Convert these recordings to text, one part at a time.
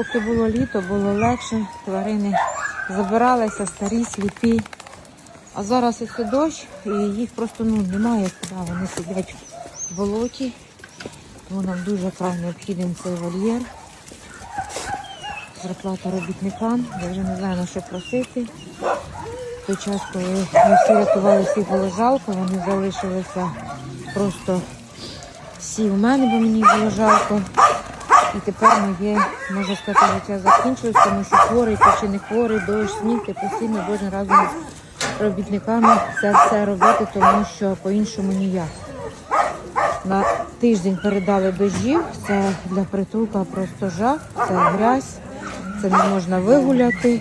Поки було літо, було легше, тварини забиралися, старі, сліпі. А зараз ось дощ, і їх просто ну, немає куди. Вони сидять в болоті. Тому нам дуже край необхідний цей вольєр. Зарплата робітникам. Я вже не знаю на що просити. В той час, коли ми всі рятували всіх було жалко, вони залишилися просто всі в мене, бо мені було жалко. І тепер моє, можна сказати, життя закінчилось, тому що хворий чи не хворий, дощ, сніг, ти постійно кожен разом з робітниками це все робити, тому що по-іншому ніяк. На тиждень передали дощів, це для притулка просто жах, це грязь, це не можна вигуляти,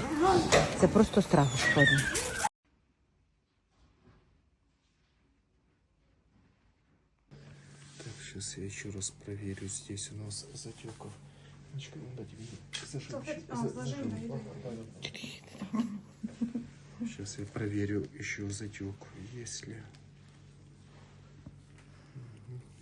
це просто страх сьогодні. Сейчас я еще раз проверю. Здесь у нас ну дайте мне. Зажим. Сейчас я проверю еще затек, есть ли.